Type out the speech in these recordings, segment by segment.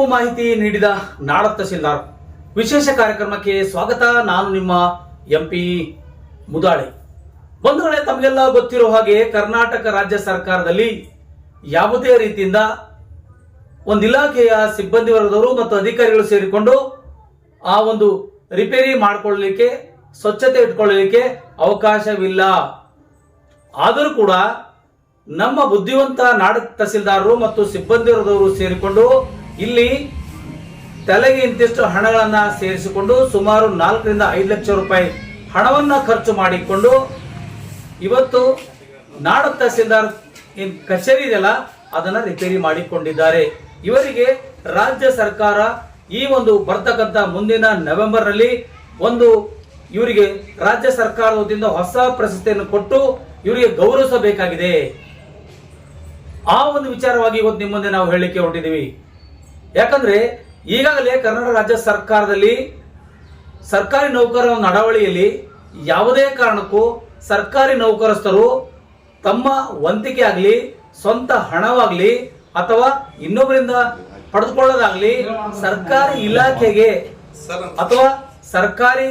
ತಪ್ಪು ಮಾಹಿತಿ ನೀಡಿದ ನಾಡ ತಹಸೀಲ್ದಾರ್ ವಿಶೇಷ ಕಾರ್ಯಕ್ರಮಕ್ಕೆ ಸ್ವಾಗತ, ನಾನು ನಿಮ್ಮ ಎಂ ಪಿ ಮುದಾಳೆ. ಬಂಧುಗಳೇ, ತಮಗೆಲ್ಲ ಗೊತ್ತಿರೋ ಹಾಗೆ ಕರ್ನಾಟಕ ರಾಜ್ಯ ಸರ್ಕಾರದಲ್ಲಿ ಯಾವುದೇ ರೀತಿಯಿಂದ ಒಂದು ಇಲಾಖೆಯ ಸಿಬ್ಬಂದಿ ವರ್ಗದವರು ಮತ್ತು ಅಧಿಕಾರಿಗಳು ಸೇರಿಕೊಂಡು ಆ ಒಂದು ರಿಪೇರಿ ಮಾಡಿಕೊಳ್ಳಲಿಕ್ಕೆ ಸ್ವಚ್ಛತೆ ಇಟ್ಕೊಳ್ಳಲಿಕ್ಕೆ ಅವಕಾಶವಿಲ್ಲ. ಆದರೂ ಕೂಡ ನಮ್ಮ ಬುದ್ಧಿವಂತ ನಾಡ ತಹಸೀಲ್ದಾರರು ಮತ್ತು ಸಿಬ್ಬಂದಿ ವರ್ಗದವರು ಸೇರಿಕೊಂಡು ಇಲ್ಲಿ ತಲೆಗೆ ಇಂತಿಷ್ಟು ಹಣಗಳನ್ನ ಸೇರಿಸಿಕೊಂಡು ಸುಮಾರು ನಾಲ್ಕರಿಂದ ಐದು ಲಕ್ಷ ರೂಪಾಯಿ ಹಣವನ್ನ ಖರ್ಚು ಮಾಡಿಕೊಂಡು ಇವತ್ತು ನಾಡ ತಹಸೀಲ್ದಾರ್ ಏನ್ ಕಚೇರಿ ಇದೆಯಲ್ಲ, ಅದನ್ನ ರಿಪೇರಿ ಮಾಡಿಕೊಂಡಿದ್ದಾರೆ. ಇವರಿಗೆ ರಾಜ್ಯ ಸರ್ಕಾರ ಈ ಒಂದು ಬರ್ತಕ್ಕಂಥ ಮುಂದಿನ ನವೆಂಬರ್ನಲ್ಲಿ ಒಂದು ಇವರಿಗೆ ರಾಜ್ಯ ಸರ್ಕಾರದಿಂದ ಹೊಸ ಪ್ರಶಸ್ತಿಯನ್ನು ಕೊಟ್ಟು ಇವರಿಗೆ ಗೌರವಿಸಬೇಕಾಗಿದೆ. ಆ ಒಂದು ವಿಚಾರವಾಗಿ ಇವತ್ತು ನಿಮ್ಮ ಮುಂದೆ ನಾವು ಹೇಳಲಿಕ್ಕೆ ಹೊರಟಿದ್ದೀವಿ ಯಾಕಂದ್ರೆ ಈಗಾಗಲೇ ಕರ್ನಾಟಕ ರಾಜ್ಯ ಸರ್ಕಾರದಲ್ಲಿ ಸರ್ಕಾರಿ ನೌಕರರ ನಡವಳಿಯಲ್ಲಿ ಯಾವುದೇ ಕಾರಣಕ್ಕೂ ಸರ್ಕಾರಿ ನೌಕರಸ್ಥರು ತಮ್ಮ ವಂತಿಕೆ ಆಗಲಿ ಸ್ವಂತ ಹಣವಾಗಲಿ ಅಥವಾ ಇನ್ನೊಬ್ಬರಿಂದ ಪಡೆದುಕೊಳ್ಳೋದಾಗ್ಲಿ ಸರ್ಕಾರಿ ಇಲಾಖೆಗೆ ಅಥವಾ ಸರ್ಕಾರಿ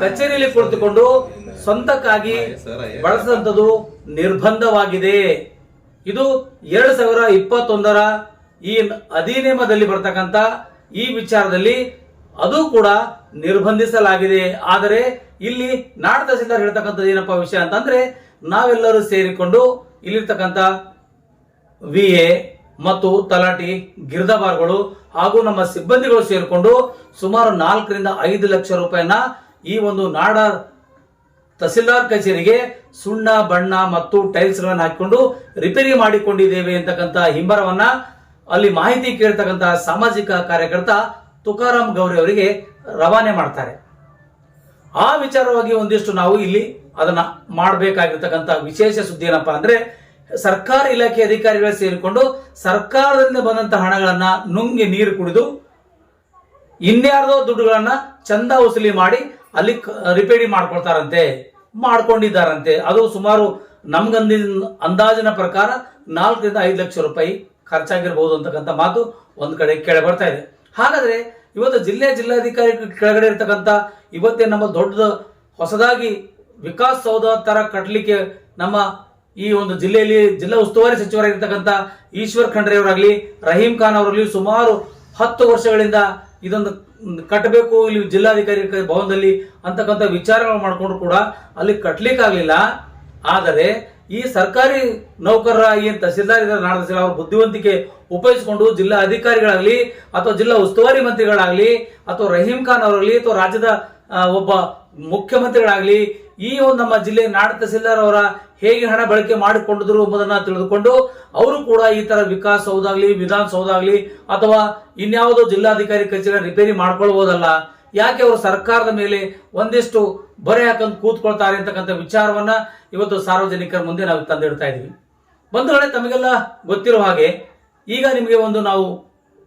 ಕಚೇರಿಯಲ್ಲಿ ಕುಳಿತುಕೊಂಡು ಸ್ವಂತಕ್ಕಾಗಿ ಬಳಸಿದಂಥದ್ದು ನಿರ್ಬಂಧವಾಗಿದೆ. ಇದು ಎರಡು ಸಾವಿರ ಇಪ್ಪತ್ತೊಂದರ ಈ ಅಧಿನಿಯಮದಲ್ಲಿ ಬರ್ತಕ್ಕಂಥ ಈ ವಿಚಾರದಲ್ಲಿ ಅದು ಕೂಡ ನಿರ್ಬಂಧಿಸಲಾಗಿದೆ. ಆದರೆ ಇಲ್ಲಿ ನಾಡ ತಹಸೀಲ್ದಾರ್ ಹೇಳ್ತಕ್ಕಂಥದ್ದು ಏನಪ್ಪಾ ವಿಷಯ ಅಂತಂದ್ರೆ ನಾವೆಲ್ಲರೂ ಸೇರಿಕೊಂಡು ಇಲ್ಲಿರ್ತಕ್ಕಂಥ ವಿ ಎ ಮತ್ತು ತಲಾಟಿ, ಗಿರ್ದಬಾರ್ಗಳು ಹಾಗೂ ನಮ್ಮ ಸಿಬ್ಬಂದಿಗಳು ಸೇರಿಕೊಂಡು ಸುಮಾರು ನಾಲ್ಕರಿಂದ ಐದು ಲಕ್ಷ ರೂಪಾಯಿನ ಈ ಒಂದು ನಾಡ ತಹಸೀಲ್ದಾರ್ ಕಚೇರಿಗೆ ಸುಣ್ಣ, ಬಣ್ಣ ಮತ್ತು ಟೈಲ್ಸ್ಗಳನ್ನು ಹಾಕಿಕೊಂಡು ರಿಪೇರಿ ಮಾಡಿಕೊಂಡಿದ್ದೇವೆ ಅಂತಕ್ಕಂಥ ಹಿಂಬರವನ್ನ ಅಲ್ಲಿ ಮಾಹಿತಿ ಕೇಳ್ತಕ್ಕಂಥ ಸಾಮಾಜಿಕ ಕಾರ್ಯಕರ್ತ ತುಕಾರಾಮ್ ಗೌರಿ ಅವರಿಗೆ ರವಾನೆ ಮಾಡ್ತಾರೆ. ಆ ವಿಚಾರವಾಗಿ ಒಂದಿಷ್ಟು ನಾವು ಇಲ್ಲಿ ಅದನ್ನ ಮಾಡಬೇಕಾಗಿರ್ತಕ್ಕಂಥ ವಿಶೇಷ ಸುದ್ದಿ ಏನಪ್ಪಾ ಅಂದ್ರೆ, ಸರ್ಕಾರ ಇಲಾಖೆ ಅಧಿಕಾರಿಗಳು ಸೇರಿಕೊಂಡು ಸರ್ಕಾರದಿಂದ ಬಂದಂತ ಹಣಗಳನ್ನ ನುಂಗಿ ನೀರು ಕುಡಿದು ಇನ್ಯಾರ್ದೋ ದುಡ್ಡುಗಳನ್ನ ಚಂದ ವಸೂಲಿ ಮಾಡಿ ಅಲ್ಲಿ ರಿಪೇರಿ ಮಾಡ್ಕೊಳ್ತಾರಂತೆ, ಮಾಡ್ಕೊಂಡಿದ್ದಾರಂತೆ. ಅದು ಸುಮಾರು ನಮ್ಗಂದಿನ ಅಂದಾಜಿನ ಪ್ರಕಾರ ನಾಲ್ಕರಿಂದ ಐದು ಲಕ್ಷ ರೂಪಾಯಿ ಖರ್ಚಾಗಿರ್ಬೋದು ಅಂತಕ್ಕಂಥ ಮಾತು ಒಂದು ಕಡೆ ಕೇಳಿ ಬರ್ತಾ ಇದೆ. ಹಾಗಾದ್ರೆ ಇವತ್ತು ಜಿಲ್ಲೆ ಜಿಲ್ಲಾಧಿಕಾರಿ ಕೆಳಗಡೆ ಇರ್ತಕ್ಕಂಥ ಇವತ್ತೇ ನಮ್ಮ ದೊಡ್ಡ ಹೊಸದಾಗಿ ವಿಕಾಸ್ ಸೌಧ ತರ ಕಟ್ಟಲಿಕ್ಕೆ ನಮ್ಮ ಈ ಒಂದು ಜಿಲ್ಲೆಯಲ್ಲಿ ಜಿಲ್ಲಾ ಉಸ್ತುವಾರಿ ಸಚಿವರಾಗಿರ್ತಕ್ಕಂಥ ಈಶ್ವರ್ ಖಂಡ್ರೆ ಅವರಾಗ್ಲಿ, ರಹೀಂ ಖಾನ್ ಅವರಲ್ಲಿ ಸುಮಾರು ಹತ್ತು ವರ್ಷಗಳಿಂದ ಇದೊಂದು ಕಟ್ಟಬೇಕು, ಇಲ್ಲಿ ಜಿಲ್ಲಾಧಿಕಾರಿ ಭವನದಲ್ಲಿ ಅಂತಕ್ಕಂಥ ವಿಚಾರಗಳು ಮಾಡಿಕೊಂಡ್ರು ಕೂಡ ಅಲ್ಲಿ ಕಟ್ಟಲಿಕ್ಕಾಗಲಿಲ್ಲ ಆದರೆ ಈ ಸರ್ಕಾರಿ ನೌಕರರ ಏನ್ ತಹಸೀಲ್ದಾರ್ ಇದ್ದಾರೆ ನಾಡ ತಹಸೀಲ್ದಾರ್ ಅವರ ಬುದ್ಧಿವಂತಿಕೆ ಉಪಯೋಗಿಸಿಕೊಂಡು ಜಿಲ್ಲಾ ಅಧಿಕಾರಿಗಳಾಗ್ಲಿ ಅಥವಾ ಜಿಲ್ಲಾ ಉಸ್ತುವಾರಿ ಮಂತ್ರಿಗಳಾಗ್ಲಿ ಅಥವಾ ರಹೀಂ ಖಾನ್ ಅವರಾಗ್ಲಿ ಅಥವಾ ರಾಜ್ಯದ ಒಬ್ಬ ಮುಖ್ಯಮಂತ್ರಿಗಳಾಗ್ಲಿ ಈ ಒಂದು ನಮ್ಮ ಜಿಲ್ಲೆ ನಾಡ ತಹಸೀಲ್ದಾರ್ ಅವರ ಹೇಗೆ ಹಣ ಬಳಕೆ ಮಾಡಿಕೊಂಡಿದ್ರು ಎಂಬುದನ್ನ ತಿಳಿದುಕೊಂಡು ಅವರು ಕೂಡ ಈ ತರ ವಿಕಾಸ್ ಸೌಧ ವಿಧಾನಸೌಧ ಅಥವಾ ಇನ್ಯಾವುದೋ ಜಿಲ್ಲಾಧಿಕಾರಿ ಕಚೇರಿ ರಿಪೇರಿ ಮಾಡ್ಕೊಳ್ಬಹುದಲ್ಲ ಯಾಕೆ ಅವರು ಸರ್ಕಾರದ ಮೇಲೆ ಒಂದಿಷ್ಟು ಬರೆ ಹಾಕೊಂಡು ಕೂತ್ಕೊಳ್ತಾರೆ ಅಂತಕ್ಕಂಥ ವಿಚಾರವನ್ನ ಇವತ್ತು ಸಾರ್ವಜನಿಕರ ಮುಂದೆ ನಾವು ತಂದಿಡ್ತಾ ಇದ್ದೀವಿ ಬಂಧುಗಳೇ, ತಮಗೆಲ್ಲ ಗೊತ್ತಿರೋ ಹಾಗೆ ಈಗ ನಿಮಗೆ ಒಂದು ನಾವು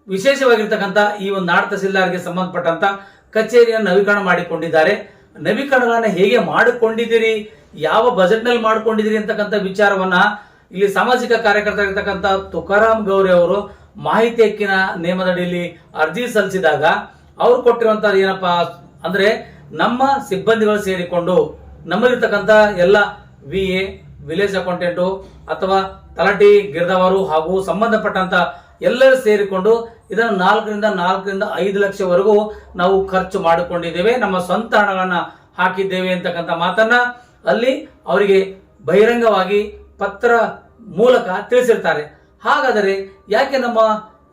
ವಿಶೇಷವಾಗಿರ್ತಕ್ಕಂಥ ಈ ಒಂದು ನಾಡ ತಹಸೀಲ್ದಾರ್ಗೆ ಸಂಬಂಧಪಟ್ಟಂತ ಕಚೇರಿಯನ್ನು ನವೀಕರಣ ಮಾಡಿಕೊಂಡಿದ್ದಾರೆ. ನವೀಕರಣಗಳನ್ನ ಹೇಗೆ ಮಾಡಿಕೊಂಡಿದ್ದೀರಿ? ಯಾವ ಬಜೆಟ್ನಲ್ಲಿ ಮಾಡಿಕೊಂಡಿದ್ದೀರಿ ಅಂತಕ್ಕಂಥ ವಿಚಾರವನ್ನ ಇಲ್ಲಿ ಸಾಮಾಜಿಕ ಕಾರ್ಯಕರ್ತರಾಗಿರ್ತಕ್ಕಂಥ ತುಕಾರಾಮ್ ಗೌರಿ ಅವರು ಮಾಹಿತಿ ಹಕ್ಕಿನ ನಿಯಮದಡಿಯಲ್ಲಿ ಅರ್ಜಿ ಸಲ್ಲಿಸಿದಾಗ ಅವ್ರು ಕೊಟ್ಟಿರುವಂತಹ ಏನಪ್ಪಾ ಅಂದ್ರೆ ನಮ್ಮ ಸಿಬ್ಬಂದಿಗಳು ಸೇರಿಕೊಂಡು ನಮ್ಮಲ್ಲಿರ್ತಕ್ಕಂಥ ಎಲ್ಲ ವಿ ಎ ವಿಲೇಜ್ ಅಕೌಂಟೆಂಟು ಅಥವಾ ತಲಾಟಿ, ಗಿರ್ದವರು ಹಾಗೂ ಸಂಬಂಧಪಟ್ಟಂತ ಎಲ್ಲರೂ ಸೇರಿಕೊಂಡು ಇದನ್ನು ನಾಲ್ಕರಿಂದ ನಾಲ್ಕರಿಂದ ಐದು ಲಕ್ಷವರೆಗೂ ನಾವು ಖರ್ಚು ಮಾಡಿಕೊಂಡಿದ್ದೇವೆ. ನಮ್ಮ ಸ್ವಂತ ಹಣಗಳನ್ನ ಹಾಕಿದ್ದೇವೆ ಅಂತಕ್ಕಂಥ ಮಾತನ್ನ ಅಲ್ಲಿ ಅವರಿಗೆ ಬಹಿರಂಗವಾಗಿ ಪತ್ರ ಮೂಲಕ ತಿಳಿಸಿರ್ತಾರೆ. ಹಾಗಾದರೆ ಯಾಕೆ ನಮ್ಮ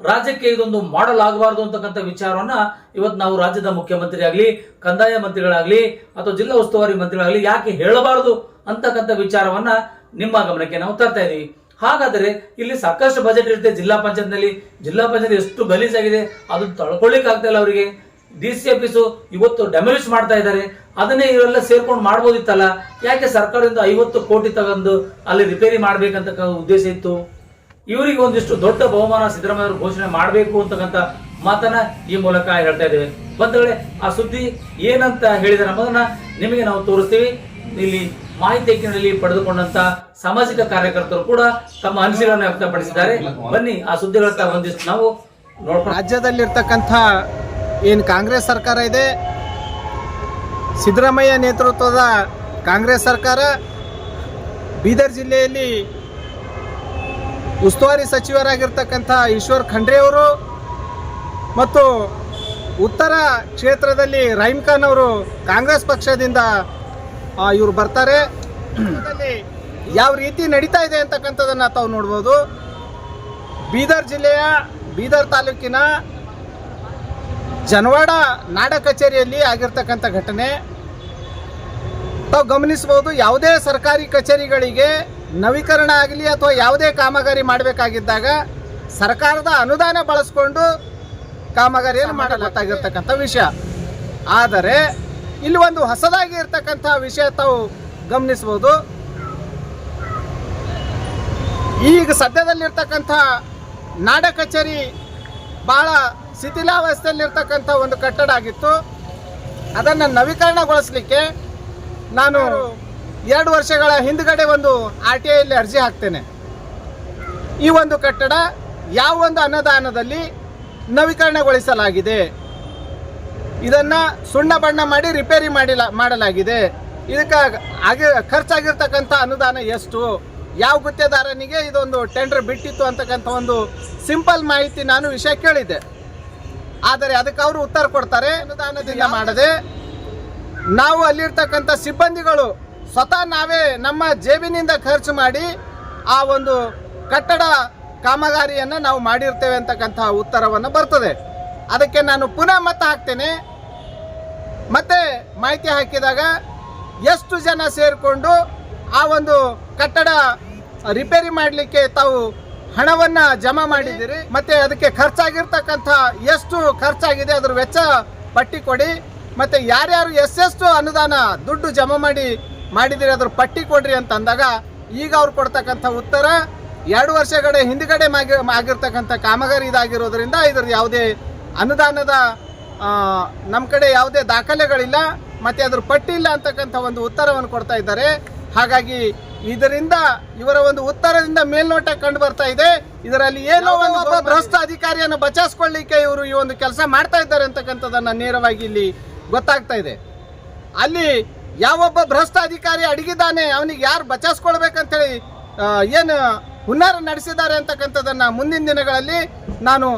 ರಾಜ್ಯಕ್ಕೆ ಇದೊಂದು ಮಾಡಲ್ ಆಗಬಾರದು ಅಂತಕ್ಕಂಥ ವಿಚಾರವನ್ನ ಇವತ್ತು ನಾವು ರಾಜ್ಯದ ಮುಖ್ಯಮಂತ್ರಿ ಆಗಲಿ ಕಂದಾಯ ಮಂತ್ರಿಗಳಾಗ್ಲಿ, ಅಥವಾ ಜಿಲ್ಲಾ ಉಸ್ತುವಾರಿ ಮಂತ್ರಿಗಳಾಗ್ಲಿ ಯಾಕೆ ಹೇಳಬಾರದು ಅಂತಕ್ಕಂಥ ವಿಚಾರವನ್ನ ನಿಮ್ಮ ಗಮನಕ್ಕೆ ನಾವು ತರ್ತಾ ಇದ್ದೀವಿ ಹಾಗಾದರೆ ಇಲ್ಲಿ ಸಾಕಷ್ಟು ಬಜೆಟ್ ಇರುತ್ತೆ ಜಿಲ್ಲಾ ಪಂಚಾಯತ್ನಲ್ಲಿ. ಜಿಲ್ಲಾ ಪಂಚಾಯತ್ ಎಷ್ಟು ಗಲೀಜಾಗಿದೆ ಅದು ತಳ್ಕೊಳ್ಳಿಕ್ ಆಗ್ತಾ ಇಲ್ಲ ಅವರಿಗೆ. ಡಿ ಸಿ ಆಫೀಸು ಇವತ್ತು ಡೆಮೊಲಿಷ್ ಮಾಡ್ತಾ ಇದ್ದಾರೆ. ಅದನ್ನೇ ಇವೆಲ್ಲ ಸೇರ್ಕೊಂಡು ಮಾಡ್ಬೋದಿತ್ತಲ್ಲ. ಯಾಕೆ ಸರ್ಕಾರದಿಂದ ಐವತ್ತು ಕೋಟಿ ತಗೊಂಡು ಅಲ್ಲಿ ರಿಪೇರಿ ಮಾಡ್ಬೇಕಂತ ಉದ್ದೇಶ ಇತ್ತು? ಇವರಿಗೆ ಒಂದಿಷ್ಟು ದೊಡ್ಡ ಬಹುಮಾನ ಸಿದ್ದರಾಮಯ್ಯ ಘೋಷಣೆ ಮಾಡಬೇಕು ಅಂತಕ್ಕಂಥ ಮಾತನ್ನ ಈ ಮೂಲಕ ಹೇಳ್ತಾ ಇದ್ದೇವೆ. ಬಂಧುಗಳೇ ಆ ಸುದ್ದಿ ಏನಂತ ಹೇಳಿದ ನಮ್ಮದನ್ನ ನಿಮಗೆ ನಾವು ತೋರಿಸ್ತೀವಿ. ಇಲ್ಲಿ ಮಾಹಿತಿ ಪಡೆದುಕೊಂಡಂತ ಸಾಮಾಜಿಕ ಕಾರ್ಯಕರ್ತರು ಕೂಡ ತಮ್ಮ ಅನಿಸಿಕೆಗಳನ್ನು ವ್ಯಕ್ತಪಡಿಸಿದ್ದಾರೆ. ಬನ್ನಿ, ಆ ಸುದ್ದಿಗಳತ್ತ ಒಂದಿಷ್ಟು ನಾವು ನೋಡ್ಕೊಂಡು ರಾಜ್ಯದಲ್ಲಿರ್ತಕ್ಕಂಥ ಏನು ಕಾಂಗ್ರೆಸ್ ಸರ್ಕಾರ ಇದೆ? ಸಿದ್ದರಾಮಯ್ಯ ನೇತೃತ್ವದ ಕಾಂಗ್ರೆಸ್ ಸರ್ಕಾರ ಬೀದರ್ ಜಿಲ್ಲೆಯಲ್ಲಿ ಉಸ್ತುವಾರಿ ಸಚಿವರಾಗಿರ್ತಕ್ಕಂಥ ಈಶ್ವರ್ ಖಂಡ್ರೆ ಅವರು ಮತ್ತು ಉತ್ತರ ಕ್ಷೇತ್ರದಲ್ಲಿ ರಹೀಮ್ ಖಾನ್ ಅವರು ಕಾಂಗ್ರೆಸ್ ಪಕ್ಷದಿಂದ ಇವರು ಬರ್ತಾರೆ. ಯಾವ ರೀತಿ ನಡೀತಾ ಇದೆ ಅಂತಕ್ಕಂಥದ್ದನ್ನು ತಾವು ನೋಡ್ಬೋದು. ಬೀದರ್ ಜಿಲ್ಲೆಯ ಬೀದರ್ ತಾಲೂಕಿನ ಜನವಾಡ ನಾಡ ಕಚೇರಿಯಲ್ಲಿ ಆಗಿರ್ತಕ್ಕಂಥ ಘಟನೆ. ತಾವು ಗಮನಿಸಬಹುದು ಯಾವುದೇ ಸರ್ಕಾರಿ ಕಚೇರಿಗಳಿಗೆ ನವೀಕರಣ ಆಗಲಿ ಅಥವಾ ಯಾವುದೇ ಕಾಮಗಾರಿ ಮಾಡಬೇಕಾಗಿದ್ದಾಗ ಸರ್ಕಾರದ ಅನುದಾನ ಬಳಸ್ಕೊಂಡು ಕಾಮಗಾರಿಯನ್ನು ಮಾಡಲಾಗಿರ್ತಕ್ಕಂಥ ವಿಷಯ. ಆದರೆ ಇಲ್ಲಿ ಒಂದು ಹೊಸದಾಗಿ ಇರ್ತಕ್ಕಂಥ ವಿಷಯ ತಾವು ಗಮನಿಸ್ಬೋದು. ಈಗ ಸದ್ಯದಲ್ಲಿರ್ತಕ್ಕಂಥ ನಾಡ ಕಚೇರಿ ಭಾಳ ಶಿಥಿಲಾವಸ್ಥೆಯಲ್ಲಿರ್ತಕ್ಕಂಥ ಒಂದು ಕಟ್ಟಡ ಆಗಿತ್ತು. ಅದನ್ನು ನವೀಕರಣಗೊಳಿಸಲಿಕ್ಕೆ ನಾನು ಎರಡು ವರ್ಷಗಳ ಹಿಂದ್ಗಡೆ ಒಂದು ಆರ್ ಟಿ ಐಯಲ್ಲಿ ಅರ್ಜಿ ಹಾಕ್ತೇನೆ. ಈ ಒಂದು ಕಟ್ಟಡ ಯಾವ ಒಂದು ಅನುದಾನದಲ್ಲಿ ನವೀಕರಣಗೊಳಿಸಲಾಗಿದೆ. ಇದನ್ನ ಸುಣ್ಣ ಬಣ್ಣ ಮಾಡಿ ರಿಪೇರಿ ಮಾಡಿಲ್ಲ ಮಾಡಲಾಗಿದೆ. ಇದಕ್ಕೆ ಆಗಿ ಖರ್ಚಾಗಿರ್ತಕ್ಕಂಥ ಅನುದಾನ ಎಷ್ಟು? ಯಾವ ಗುತ್ತೇದಾರನಿಗೆ ಇದೊಂದು ಟೆಂಡರ್ ಬಿಟ್ಟಿತ್ತು ಅಂತಕ್ಕಂಥ ಒಂದು ಸಿಂಪಲ್ ಮಾಹಿತಿ ನಾನು ವಿಷಯ ಕೇಳಿದ್ದೆ. ಆದರೆ ಅದಕ್ಕೆ ಅವರು ಉತ್ತರ ಕೊಡ್ತಾರೆ. ಅನುದಾನದಿಂದ ಮಾಡದೆ ನಾವು ಅಲ್ಲಿರ್ತಕ್ಕಂಥ ಸಿಬ್ಬಂದಿಗಳು ಸ್ವತಃ ನಾವೇ ನಮ್ಮ ಜೇಬಿನಿಂದ ಖರ್ಚು ಮಾಡಿ ಆ ಒಂದು ಕಟ್ಟಡ ಕಾಮಗಾರಿಯನ್ನು ನಾವು ಮಾಡಿರ್ತೇವೆ ಅಂತಕ್ಕಂತಹ ಉತ್ತರವನ್ನು ಬರ್ತದೆ. ಅದಕ್ಕೆ ನಾನು ಪುನಃ ಮತ ಹಾಕ್ತೇನೆ. ಮತ್ತೆ ಮಾಹಿತಿ ಹಾಕಿದಾಗ ಎಷ್ಟು ಜನ ಸೇರಿಕೊಂಡು ಆ ಒಂದು ಕಟ್ಟಡ ರಿಪೇರಿ ಮಾಡಲಿಕ್ಕೆ ತಾವು ಹಣವನ್ನ ಜಮಾ ಮಾಡಿದ್ದೀರಿ? ಮತ್ತೆ ಅದಕ್ಕೆ ಖರ್ಚಾಗಿರ್ತಕ್ಕಂಥ ಎಷ್ಟು ಖರ್ಚಾಗಿದೆ? ಅದರ ವೆಚ್ಚ ಪಟ್ಟಿ ಕೊಡಿ. ಮತ್ತೆ ಯಾರ್ಯಾರು ಎಷ್ಟೆಷ್ಟು ಅನುದಾನ ದುಡ್ಡು ಜಮಾ ಮಾಡಿ ಮಾಡಿದಿರಿ ಅದ್ರ ಪಟ್ಟಿ ಕೊಡ್ರಿ ಅಂತ ಅಂದಾಗ ಈಗ ಅವ್ರು ಕೊಡ್ತಕ್ಕಂಥ ಉತ್ತರ ಎರಡು ವರ್ಷಗಳ ಹಿಂದ್ಗಡೆ ಮಾಗಿ ಆಗಿರ್ತಕ್ಕಂಥ ಕಾಮಗಾರಿ ಇದಾಗಿರೋದ್ರಿಂದ ಇದ್ರ ಯಾವುದೇ ಅನುದಾನದ ನಮ್ಮ ಕಡೆ ಯಾವುದೇ ದಾಖಲೆಗಳಿಲ್ಲ ಮತ್ತೆ ಅದ್ರ ಪಟ್ಟಿ ಇಲ್ಲ ಅಂತಕ್ಕಂಥ ಒಂದು ಉತ್ತರವನ್ನು ಕೊಡ್ತಾ ಇದ್ದಾರೆ. ಹಾಗಾಗಿ ಇದರಿಂದ ಇವರ ಒಂದು ಉತ್ತರದಿಂದ ಮೇಲ್ನೋಟ ಕಂಡು ಬರ್ತಾ ಇದೆ. ಇದರಲ್ಲಿ ಏನೋ ಒಂದು ಒಬ್ಬ ಭ್ರಷ್ಟ ಅಧಿಕಾರಿಯನ್ನು ಬಚಾಯಿಸ್ಕೊಳ್ಳಿಕ್ಕೆ ಇವರು ಈ ಒಂದು ಕೆಲಸ ಮಾಡ್ತಾ ಇದ್ದಾರೆ ಅಂತಕ್ಕಂಥದ್ದನ್ನು ನೇರವಾಗಿ ಇಲ್ಲಿ ಗೊತ್ತಾಗ್ತಾ ಇದೆ. ಅಲ್ಲಿ ಯಾವೊಬ್ಬ ಭ್ರಷ್ಟ ಅಧಿಕಾರಿ ಅಡಗಿದ್ದಾನೆ, ಅವನಿಗೆ ಯಾರು ಬಚಾಯಿಸ್ಕೊಳ್ಬೇಕಂತೇಳಿ ಏನು ಹುನ್ನಾರ ನಡೆಸಿದ್ದಾರೆ ಅಂತಕ್ಕಂಥದ್ದನ್ನು ಮುಂದಿನ ದಿನಗಳಲ್ಲಿ ನಾನು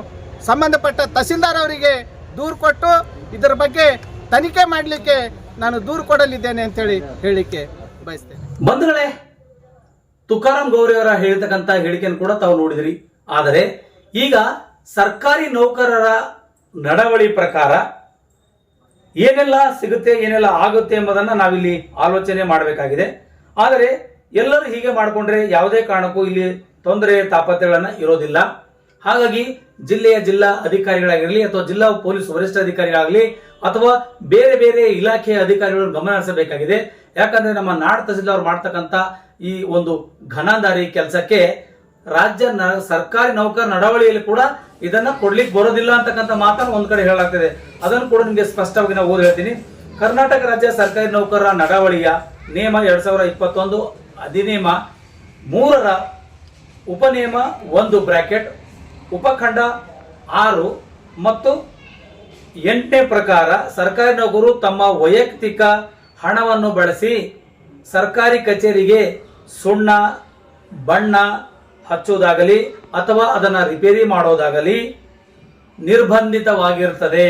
ಸಂಬಂಧಪಟ್ಟ ತಹಸೀಲ್ದಾರ್ ಅವರಿಗೆ ದೂರು ಕೊಟ್ಟು ಇದರ ಬಗ್ಗೆ ತನಿಖೆ ಮಾಡಲಿಕ್ಕೆ ನಾನು ದೂರು ಕೊಡಲಿದ್ದೇನೆ ಅಂತೇಳಿ ಹೇಳಲಿಕ್ಕೆ ಬಯಸ್ತೇನೆ. ಬಂಧುಗಳೇ, ತುಕಾರಾಂ ಗೌರಿ ಅವರ ಹೇಳಿರ್ತಕ್ಕಂಥ ಹೇಳಿಕೆಯನ್ನು ಕೂಡ ತಾವು ನೋಡಿದಿರಿ. ಆದರೆ ಈಗ ಸರ್ಕಾರಿ ನೌಕರರ ನಡವಳಿ ಪ್ರಕಾರ ಏನೆಲ್ಲ ಸಿಗುತ್ತೆ, ಏನೆಲ್ಲ ಆಗುತ್ತೆ ಎಂಬುದನ್ನ ನಾವಿಲ್ಲಿ ಆಲೋಚನೆ ಮಾಡಬೇಕಾಗಿದೆ. ಆದರೆ ಎಲ್ಲರೂ ಹೀಗೆ ಮಾಡಿಕೊಂಡ್ರೆ ಯಾವುದೇ ಕಾರಣಕ್ಕೂ ಇಲ್ಲಿ ತೊಂದರೆ ತಾಪತ್ರೆಗಳನ್ನು ಇರೋದಿಲ್ಲ. ಹಾಗಾಗಿ ಜಿಲ್ಲೆಯ ಜಿಲ್ಲಾ ಅಧಿಕಾರಿಗಳಾಗಿರಲಿ ಅಥವಾ ಜಿಲ್ಲಾ ಪೊಲೀಸ್ ವರಿಷ್ಠಾಧಿಕಾರಿಗಳಾಗಲಿ ಅಥವಾ ಬೇರೆ ಬೇರೆ ಇಲಾಖೆಯ ಅಧಿಕಾರಿಗಳು ಗಮನ ಹರಿಸಬೇಕಾಗಿದೆ. ಯಾಕಂದ್ರೆ ನಮ್ಮ ನಾಡ ತಹಸೀಲ್ದಾರ್ ಮಾಡ್ತಕ್ಕಂಥ ಈ ಒಂದು ಘನಧಾರಿ ಕೆಲಸಕ್ಕೆ ರಾಜ್ಯ ಸರ್ಕಾರಿ ನೌಕರ ನಡವಳಿಯಲ್ಲಿ ಕೂಡ ಇದನ್ನ ಕೊಡ್ಲಿಕ್ಕೆ ಬರೋದಿಲ್ಲ ಅಂತಕ್ಕಂಥ ಮಾತನ್ನು ಒಂದ್ ಕಡೆ ಹೇಳಲಾಗ್ತದೆ. ಅದನ್ನು ಕೂಡ ನಿಮಗೆ ಸ್ಪಷ್ಟವಾಗಿ ನಾವು ಓದಿ ಹೇಳ್ತೀನಿ. ಕರ್ನಾಟಕ ರಾಜ್ಯ ಸರ್ಕಾರಿ ನೌಕರರ ನಡಾವಳಿಯ ನಿಯಮ ಎರಡ್ ಸಾವಿರದ ಇಪ್ಪತ್ತೊಂದು ಅಧಿನಿಯಮ ಮೂರರ ಉಪನಿಯಮ ಒಂದು ಬ್ರಾಕೆಟ್, ಉಪಖಂಡ ಆರು ಮತ್ತು ಎಂಟನೇ ಪ್ರಕಾರ ಸರ್ಕಾರಿ ನೌಕರರು ತಮ್ಮ ವೈಯಕ್ತಿಕ ಹಣವನ್ನು ಬಳಸಿ ಸರ್ಕಾರಿ ಕಚೇರಿಗೆ ಸುಣ್ಣ, ಬಣ್ಣ ಹಚ್ಚುವುದಾಗಲಿ ಅಥವಾ ಅದನ್ನು ರಿಪೇರಿ ಮಾಡೋದಾಗಲಿ ನಿರ್ಬಂಧಿತವಾಗಿರುತ್ತದೆ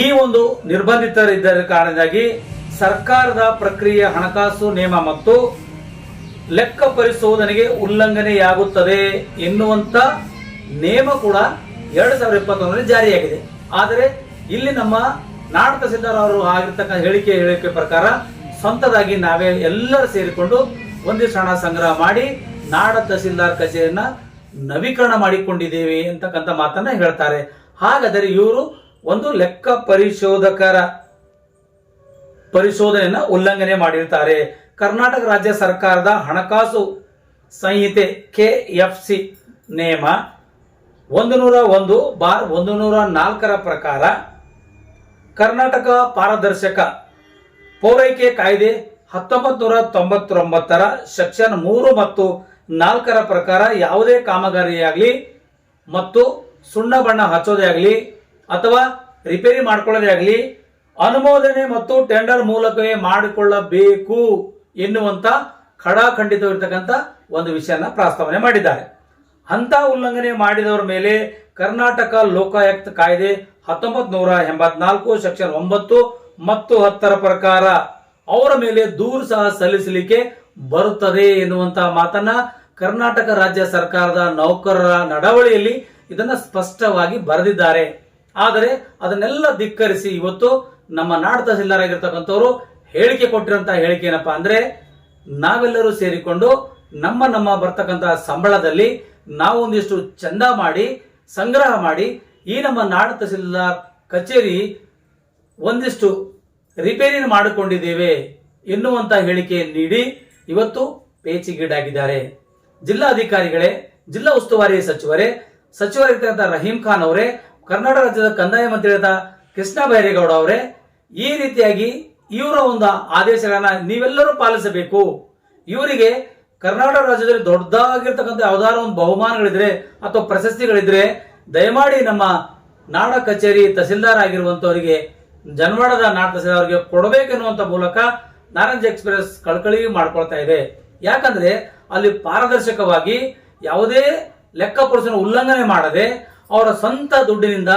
ಈ ಒಂದು ನಿರ್ಬಂಧಿತರಿದ್ದ ಕಾರಣದಾಗಿ ಸರ್ಕಾರದ ಪ್ರಕ್ರಿಯೆ ಹಣಕಾಸು ನಿಯಮ ಮತ್ತು ಲೆಕ್ಕ ಪರಿಶೋಧನೆಗೆ ಉಲ್ಲಂಘನೆಯಾಗುತ್ತದೆ ಎನ್ನುವಂತ ನಿಯಮ ಕೂಡ ಎರಡು ಸಾವಿರದ ಇಪ್ಪತ್ತೊಂದರಲ್ಲಿ ಜಾರಿಯಾಗಿದೆ. ಆದರೆ ಇಲ್ಲಿ ನಮ್ಮ ನಾಡ ತಹಸೀಲ್ದಾರ್ ಅವರು ಆಗಿರ್ತಕ್ಕಂಥ ಹೇಳಿಕೆ ಹೇಳಿಕೆ ಪ್ರಕಾರ ಸ್ವಂತದಾಗಿ ನಾವೇ ಎಲ್ಲರೂ ಸೇರಿಕೊಂಡು ಒಂದಿಷ್ಟು ಹಣ ಸಂಗ್ರಹ ಮಾಡಿ ನಾಡ ತಹಸೀಲ್ದಾರ್ ಕಚೇರಿಯನ್ನ ನವೀಕರಣ ಮಾಡಿಕೊಂಡಿದ್ದೇವೆ ಅಂತಕ್ಕಂಥ ಮಾತನ್ನ ಹೇಳ್ತಾರೆ. ಹಾಗಾದರೆ ಇವರು ಒಂದು ಲೆಕ್ಕ ಪರಿಶೋಧಕರ ಪರಿಶೋಧನೆಯನ್ನ ಉಲ್ಲಂಘನೆ ಮಾಡಿರ್ತಾರೆ. ಕರ್ನಾಟಕ ರಾಜ್ಯ ಸರ್ಕಾರದ ಹಣಕಾಸು ಸಂಹಿತೆ ಕೆ ಎಫ್ ಸಿ ನೇಮ ಒಂದು ನೂರ ಒಂದು ಬಾರ್ ಒಂದು ನೂರ ನಾಲ್ಕರ ಪ್ರಕಾರ ಕರ್ನಾಟಕ ಪಾರದರ್ಶಕ ಪೂರೈಕೆ ಕಾಯ್ದೆ ಹತ್ತೊಂಬತ್ತು ನೂರ ತೊಂಬತ್ತೊಂಬತ್ತರ ಸೆಕ್ಷನ್ ಮೂರು ಮತ್ತು ನಾಲ್ಕರ ಪ್ರಕಾರ ಯಾವುದೇ ಕಾಮಗಾರಿಯಾಗಲಿ ಮತ್ತು ಸುಣ್ಣ ಬಣ್ಣ ಹಚ್ಚೋದೇ ಆಗಲಿ ಅಥವಾ ರಿಪೇರಿ ಮಾಡ್ಕೊಳ್ಳೋದೇ ಆಗಲಿ ಅನುಮೋದನೆ ಮತ್ತು ಟೆಂಡರ್ ಮೂಲಕವೇ ಮಾಡಿಕೊಳ್ಳಬೇಕು ಎನ್ನುವಂತ ಖಡಾಖಂಡಿತವಿರ್ತಕ್ಕಂಥ ಒಂದು ವಿಷಯನ ಪ್ರಸ್ತಾವನೆ ಮಾಡಿದ್ದಾರೆ. ಅಂತ ಉಲ್ಲಂಘನೆ ಮಾಡಿದವರ ಮೇಲೆ ಕರ್ನಾಟಕ ಲೋಕಾಯುಕ್ತ ಕಾಯ್ದೆ ಹತ್ತೊಂಬತ್ ನೂರ ಎಂಬತ್ನಾಲ್ಕು ಸೆಕ್ಷನ್ ಒಂಬತ್ತು ಮತ್ತು ಹತ್ತರ ಪ್ರಕಾರ ಅವರ ಮೇಲೆ ದೂರು ಸಹ ಸಲ್ಲಿಸಲಿಕ್ಕೆ ಬರುತ್ತದೆ ಎನ್ನುವಂತಹ ಮಾತನ್ನ ಕರ್ನಾಟಕ ರಾಜ್ಯ ಸರ್ಕಾರದ ನೌಕರರ ನಡವಳಿಯಲ್ಲಿ ಇದನ್ನ ಸ್ಪಷ್ಟವಾಗಿ ಬರೆದಿದ್ದಾರೆ. ಆದರೆ ಅದನ್ನೆಲ್ಲ ಧಿಕ್ಕರಿಸಿ ಇವತ್ತು ನಮ್ಮ ನಾಡ ತಹಸೀಲ್ದಾರ್ಗಿರ್ತಕ್ಕಂಥವ್ರು ಹೇಳಿಕೆ ಕೊಟ್ಟಿರುವಂತಹ ಹೇಳಿಕೆ ಏನಪ್ಪಾ ಅಂದ್ರೆ, ನಾವೆಲ್ಲರೂ ಸೇರಿಕೊಂಡು ನಮ್ಮ ನಮ್ಮ ಬರ್ತಕ್ಕಂತಹ ಸಂಬಳದಲ್ಲಿ ನಾವು ಒಂದಿಷ್ಟು ಚಂದ ಮಾಡಿ, ಸಂಗ್ರಹ ಮಾಡಿ ಈ ನಮ್ಮ ನಾಡ ತಹಸೀಲ್ದಾರ್ ಕಚೇರಿ ಒಂದಿಷ್ಟು ರಿಪೇರಿ ಮಾಡಿಕೊಂಡಿದ್ದೇವೆ ಎನ್ನುವಂತ ಹೇಳಿಕೆ ನೀಡಿ ಇವತ್ತು ಪೇಚಿಗೀಡಾಗಿದ್ದಾರೆ. ಜಿಲ್ಲಾಧಿಕಾರಿಗಳೇ, ಜಿಲ್ಲಾ ಉಸ್ತುವಾರಿ ಸಚಿವರೇ ಸಚಿವರಾಗಿರ್ತಕ್ಕಂಥ ರಹೀಂ ಖಾನ್ ಅವರೇ, ಕರ್ನಾಟಕ ರಾಜ್ಯದ ಕಂದಾಯ ಮಂತ್ರಿಯಾದ ಕೃಷ್ಣ ಬೈರೇಗೌಡ ಅವರೇ, ಈ ರೀತಿಯಾಗಿ ಇವರ ಒಂದು ಆದೇಶಗಳನ್ನ ನೀವೆಲ್ಲರೂ ಪಾಲಿಸಬೇಕು. ಇವರಿಗೆ ಕರ್ನಾಟಕ ರಾಜ್ಯದಲ್ಲಿ ದೊಡ್ಡದಾಗಿರ್ತಕ್ಕಂಥ ಯಾವ್ದಾದ್ರು ಒಂದು ಬಹುಮಾನಗಳಿದ್ರೆ ಅಥವಾ ಪ್ರಶಸ್ತಿಗಳಿದ್ರೆ ದಯಮಾಡಿ ನಮ್ಮ ನಾಡ ಕಚೇರಿ ತಹಸೀಲ್ದಾರ್ ಆಗಿರುವಂತವರಿಗೆ, ಜನವಾಡದ ನಾಡ ತಹಸೀಲ್ದಾರ್ ಅವರಿಗೆ ಕೊಡಬೇಕೆನ್ನುವಂತ ಮೂಲಕ ನಾರಂಜ್ ಎಕ್ಸ್ಪ್ರೆಸ್ ಕಳಕಳಿ ಮಾಡ್ಕೊಳ್ತಾ ಇದೆ. ಯಾಕಂದ್ರೆ ಅಲ್ಲಿ ಪಾರದರ್ಶಕವಾಗಿ ಯಾವುದೇ ಲೆಕ್ಕಪುರುಷನ ಉಲ್ಲಂಘನೆ ಮಾಡದೆ ಅವರ ಸ್ವಂತ ದುಡ್ಡಿನಿಂದ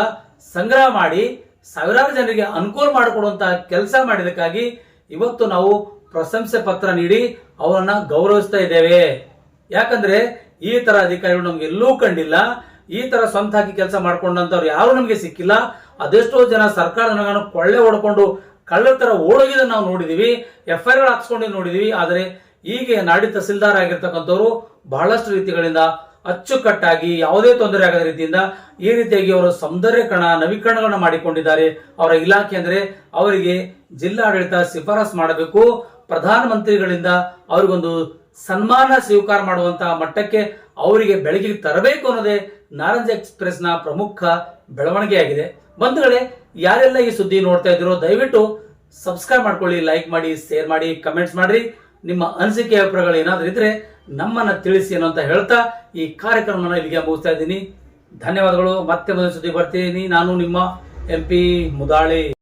ಸಂಗ್ರಹ ಮಾಡಿ ಸಾವಿರಾರು ಜನರಿಗೆ ಅನುಕೂಲ ಮಾಡಿಕೊಡುವಂತಹ ಕೆಲಸ ಮಾಡಿದಕ್ಕಾಗಿ ಇವತ್ತು ನಾವು ಪ್ರಶಂಸೆ ಪತ್ರ ನೀಡಿ ಅವರನ್ನ ಗೌರವಿಸ್ತಾ ಇದ್ದೇವೆ. ಯಾಕಂದ್ರೆ ಈ ತರ ಅಧಿಕಾರಿಗಳು ನಮ್ಗೆ ಎಲ್ಲೂ ಕಂಡಿಲ್ಲ. ಈ ತರ ಸ್ವಂತ ಹಾಕಿ ಕೆಲಸ ಮಾಡ್ಕೊಂಡಂತವ್ರು ಯಾರು ನಮಗೆ ಸಿಕ್ಕಿಲ್ಲ. ಅದೆಷ್ಟೋ ಜನ ಸರ್ಕಾರದ ಕೊಳ್ಳೆ ಹೊಡ್ಕೊಂಡು ಕಳ್ಳರ ತರ ನಾವು ನೋಡಿದೀವಿ. ಎಫ್ ಐ ಆರ್ ಹಾಕ್ಸ್ಕೊಂಡಿದ್ದು ನೋಡಿದೀವಿ. ಆದರೆ ಈಗ ನಾಡಿ ತಹಸೀಲ್ದಾರ್ ಆಗಿರ್ತಕ್ಕಂಥವ್ರು ಬಹಳಷ್ಟು ರೀತಿಗಳಿಂದ ಅಚ್ಚುಕಟ್ಟಾಗಿ ಯಾವುದೇ ತೊಂದರೆ ಆಗದ ರೀತಿಯಿಂದ ಈ ರೀತಿಯಾಗಿ ಅವರು ಸೌಂದರ್ಯಕರಣ ನವೀಕರಣಗಳನ್ನ ಮಾಡಿಕೊಂಡಿದ್ದಾರೆ. ಅವರ ಇಲಾಖೆ ಅಂದ್ರೆ ಅವರಿಗೆ ಜಿಲ್ಲಾಡಳಿತ ಶಿಫಾರಸ್ ಮಾಡಬೇಕು. ಪ್ರಧಾನಮಂತ್ರಿಗಳಿಂದ ಅವ್ರಿಗೊಂದು ಸನ್ಮಾನ ಸ್ವೀಕಾರ ಮಾಡುವಂತಹ ಮಟ್ಟಕ್ಕೆ ಅವರಿಗೆ ಬೆಳಕಿಗೆ ತರಬೇಕು ಅನ್ನೋದೇ ನಾರಂಜ್ ಎಕ್ಸ್ಪ್ರೆಸ್ನ ಪ್ರಮುಖ ಬೆಳವಣಿಗೆಯಾಗಿದೆ. ಬಂಧುಗಳೇ, ಯಾರೆಲ್ಲ ಈ ಸುದ್ದಿ ನೋಡ್ತಾ ಇದ್ದೀರೋ ದಯವಿಟ್ಟು ಸಬ್ಸ್ಕ್ರೈಬ್ ಮಾಡ್ಕೊಳ್ಳಿ, ಲೈಕ್ ಮಾಡಿ, ಶೇರ್ ಮಾಡಿ, ಕಮೆಂಟ್ಸ್ ಮಾಡ್ರಿ. ನಿಮ್ಮ ಅನಿಸಿಕೆ ಅಭಿಪ್ರಾಯಗಳು ಏನಾದರೂ ಇದ್ರೆ ನಮ್ಮನ್ನ ತಿಳಿಸಿ ಅನ್ನೋ ಅಂತ ಹೇಳ್ತಾ ಈ ಕಾರ್ಯಕ್ರಮವನ್ನು ಇಲ್ಲಿಗೆ ಮುಗಿಸ್ತಾ ಇದ್ದೀನಿ. ಧನ್ಯವಾದಗಳು. ಮತ್ತೆ ಸುದ್ದಿ ಬರ್ತೀನಿ. ನಾನು ನಿಮ್ಮ ಎಂ ಪಿ ಮುದಾಳಿ.